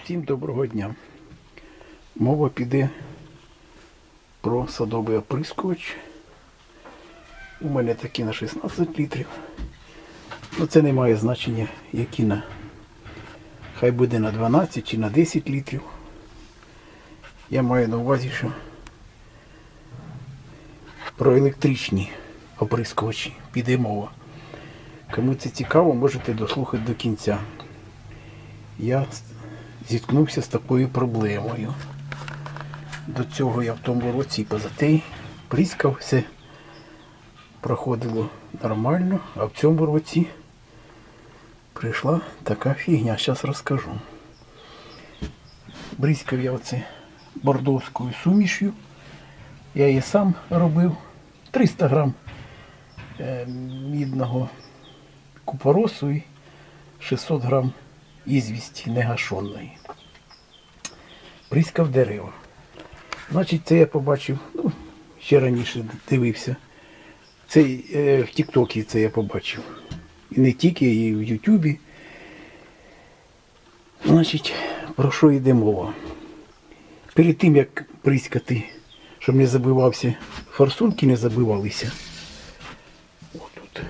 Всім доброго дня. Мова піде про садовий оприскувач. У мене такі на 16 літрів. Ну це не має значення, які на. Хай буде на 12 чи на 10 літрів. Я маю на увазі, що про електричні оприскувачі піде мова. Кому це цікаво, можете дослухати до кінця. Я зіткнувся з такою проблемою. До цього я в тому році позатей пріскав, все проходило нормально, а в цьому році прийшла така фігня, зараз розкажу. Бризкав я оце бордовською сумішю. Я її сам робив 300 грам е, мідного купоросу і 600 грам ізвісті негашонної. Прискав дерева. Значить, це я побачив, ну, ще раніше дивився. Це е, в Тіктокі це я побачив. І не тільки, і в Ютубі. Значить, про що йде мова? Перед тим, як прискати, щоб не забивався, форсунки не забивалися. Отут.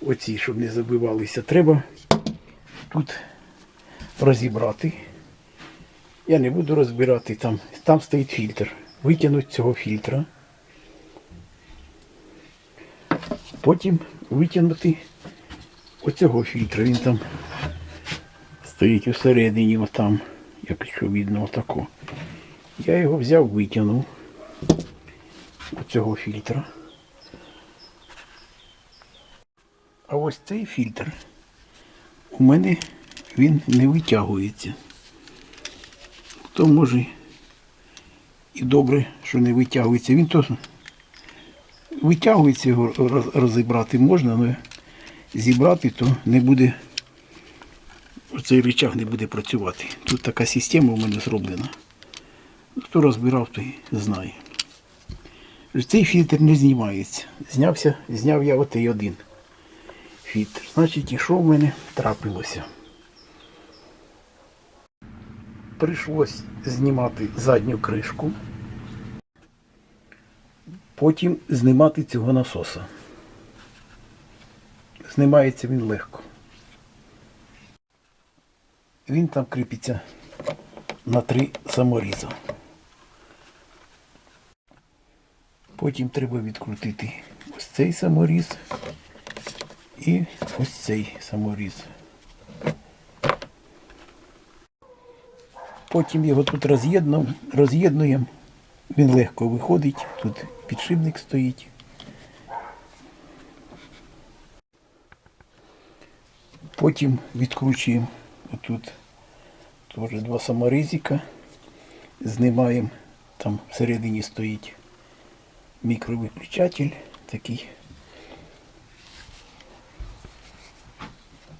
Оці, щоб не забивалися, треба тут розібрати. Я не буду розбирати там. Там стоїть фільтр. Витягнути цього фільтра. Потім витягнути оцього фільтра. Він там стоїть усередині, отам, якщо видно, отако. Я його взяв, витягнув оцього фільтра. А ось цей фільтр у мене він не витягується. То може і добре, що не витягується. Він то витягується, його розібрати можна, але зібрати то не буде. Цей рычаг не буде працювати. Тут така система у мене зроблена. Хто розбирав, той знає. Цей фільтр не знімається. Знявся, зняв я отей один фільтр. Значить, і що в мене трапилося? Прийшлось знімати задню кришку, потім знімати цього насоса. Знімається він легко. Він там кріпиться на три саморіза. Потім треба відкрутити ось цей саморіз і ось цей саморіз. Потім його тут роз'єднуємо. Він легко виходить. Тут підшипник стоїть. Потім відкручуємо отут теж два саморізика. Знімаємо. Там всередині стоїть мікровиключатель такий.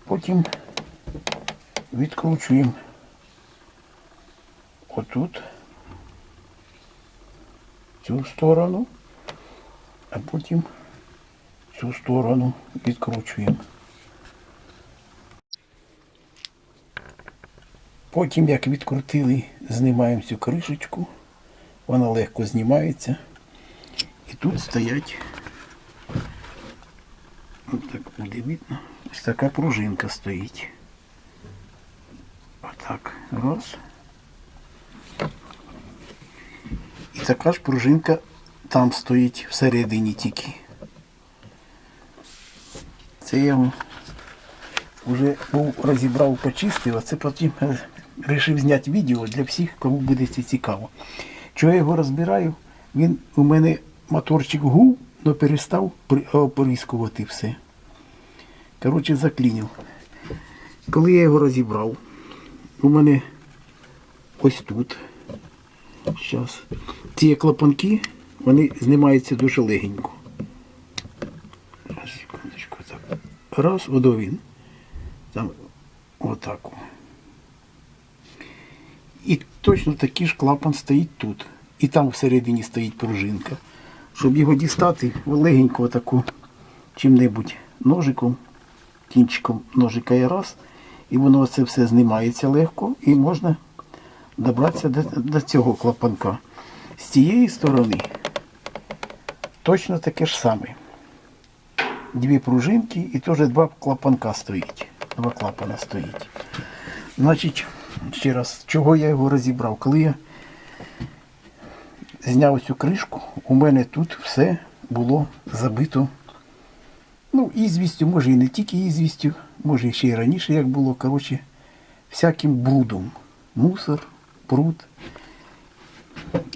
Потім відкручуємо отут цю сторону, а потім цю сторону відкручуємо. Потім, як відкрутили, знімаємо цю кришечку, вона легко знімається. І тут стоять, от так буде видно, ось така пружинка стоїть. Отак. Раз. І така ж пружинка там стоїть всередині тільки. Це я його вже був розібрав, почистив, а це потім вирішив зняти відео для всіх, кому буде це цікаво. Чого я його розбираю? Він у мене моторчик гув, але перестав оприскувати все. Коротше, заклінив. Коли я його розібрав, у мене ось тут. Зараз. Ці клапанки, вони знімаються дуже легенько. Раз, секундочку, так. Раз, він. Там отак. І точно такий ж клапан стоїть тут. І там всередині стоїть пружинка. Щоб його дістати, легенько отаку чим-небудь ножиком, кінчиком ножика і раз. І воно це все знімається легко і можна добратися до, до цього клапанка. З цієї сторони точно таке ж саме. Дві пружинки і теж два клапанка стоїть. Два клапана стоїть. Значить, ще раз, чого я його розібрав? Коли я зняв цю кришку, у мене тут все було забито. Ну, ізвістю, може і не тільки ізвістю, може ще й раніше як було, коротше, всяким брудом. Мусор, бруд.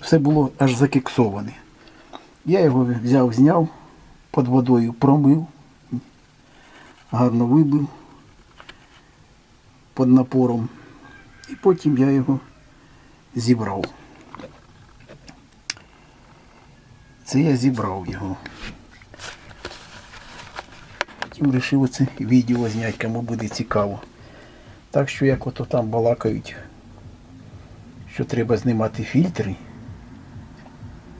Все було аж закексоване. Я його взяв, зняв, під водою промив, гарно вибив під напором. І потім я його зібрав. Це я зібрав його. Потім вирішив оце відео зняти, кому буде цікаво. Так що як ото там балакають, що треба знімати фільтри.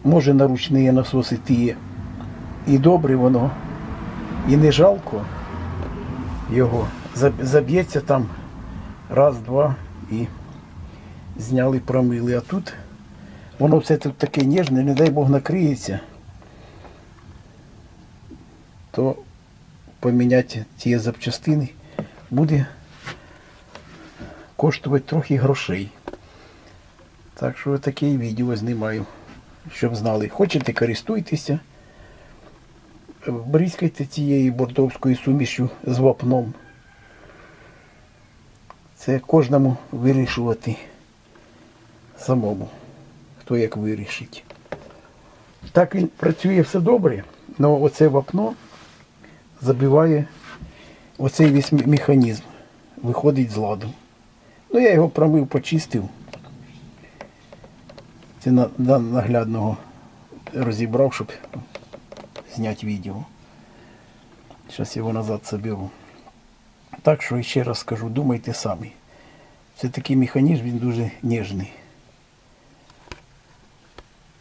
Може наручні насоси ті і добре воно, і не жалко його. Заб'ється там раз, два і зняли, промили. А тут воно все тут таке ніжне, не дай Бог накриється, то поміняти ці запчастини буде коштувати трохи грошей. Так що таке відео знімаю, щоб знали. Хочете, користуйтеся. Бризкайте цією бордовською сумішю з вапном. Це кожному вирішувати самому, хто як вирішить. Так він працює все добре, але оце вапно забиває оцей весь механізм, виходить з ладу. Ну, я його промив, почистив. Це на, на наглядного розібрав, щоб зняти відео. Зараз його назад заберу. Так що ще раз скажу, думайте самі. Це такий механізм, він дуже ніжний.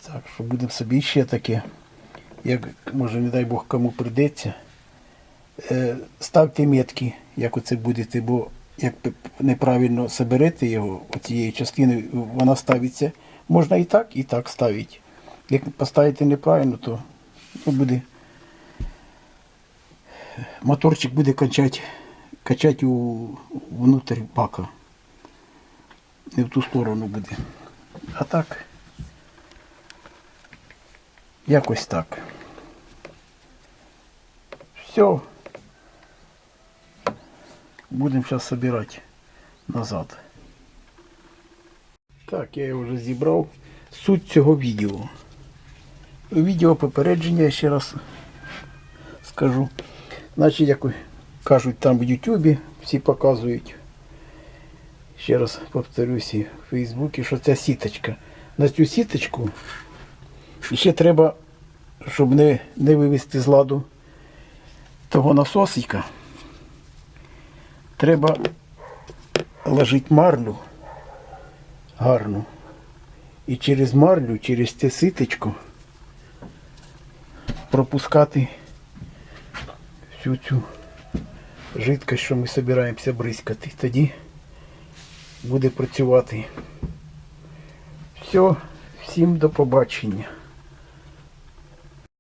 Так що будемо собі ще таке, як може, не дай Бог кому прийдеться. Е, ставте метки, як оце будете, бо як неправильно соберете його, цієї частини, вона ставиться. Можна і так, і так ставити. Як поставите неправильно, то ну, буде моторчик буде качати, качати у, внутрь бака. Не в ту сторону буде. А так, якось так. Все. Будемо зараз собирати назад. Так, я його вже зібрав. Суть цього відео. Відео попередження, я ще раз скажу. Значить, як кажуть там в Ютубі, всі показують. Ще раз повторюсь і в Фейсбуці, що ця сіточка. На цю сіточку ще треба, щоб не, не вивести з ладу того насосика, треба ложити марлю гарну. І через марлю, через це ситочко пропускати всю цю жидкость, що ми збираємося бризкати. Тоді буде працювати. Все, всім до побачення.